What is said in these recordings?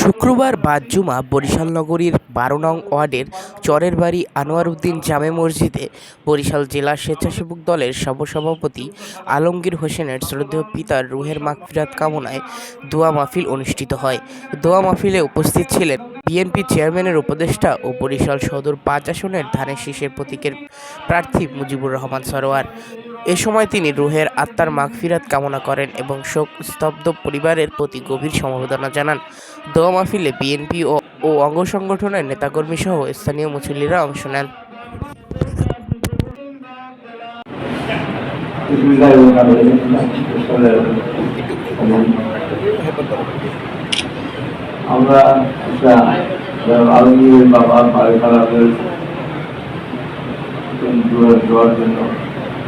শুক্রবার বাদ জুমা বরিশাল নগরীর বারো নং ওয়ার্ডের চরের বাড়ি আনোয়ার উদ্দিন জামে মসজিদে বরিশাল জেলা স্বেচ্ছাসেবক দলের সহসভাপতি আলমগীর হোসেনের শ্রদ্ধেয় পিতার রুহের মাগফিরাত কামনায় দোয়া মাহফিল অনুষ্ঠিত হয়। দোয়া মাহফিলে উপস্থিত ছিলেন বিএনপি চেয়ারম্যানের উপদেষ্টা ও বরিশাল সদর পাঁচ আসনের ধানের শীষের প্রতীকের প্রার্থী মুজিবুর রহমান সরোয়ার। এ সময় তিনি রুহের আত্মার মাগফিরাত কামনা করেন এবং শোক স্তব্ধ পরিবারের প্রতি গভীর সমবেদনা জানান। দোয়া মাহফিলে বিএনপি ও অঙ্গ সংগঠনের নেতাকর্মী সহ স্থানীয় মুসল্লিরা অংশ নেন। আমরা জন্য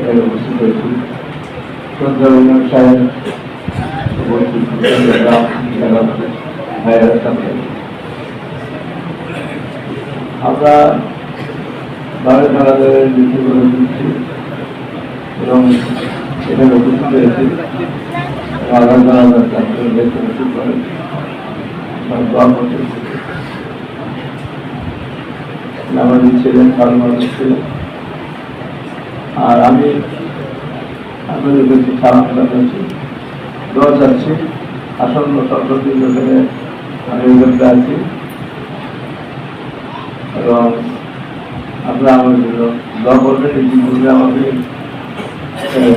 এখানে উপস্থিত হয়েছি ইমাম সাহেব উপস্থিত ভাইয়েরা সামনে আমরা বাড়ি খারাপের নীতিগুলো দিচ্ছি এবং এখানে উপস্থিত হয়েছি আমাদের দেখতে নসিব করেন আমরা আমাদের ছিলেন ছিলেন আর আমি আপনাদের কাছে সালাম জানাচ্ছি দোয়া চাচ্ছি। আসন্ন সরস্বতী যেখানে আমি ওখানে আছি। এবং আপনারা আমার জন্য দোয়া করবেন। জীবনে আমাকে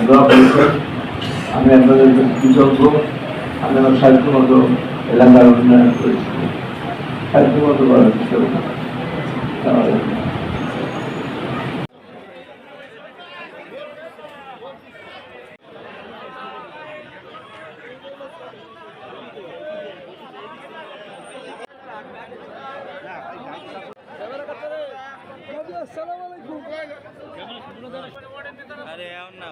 দোয়া করেছেন। আমি আপনাদের কৃতজ্ঞ। আমি আমার সাহিত্য মতো এলাকার উন্নয়ন করেছি। সাহিত্য মতো করার চেষ্টা আরে এমন না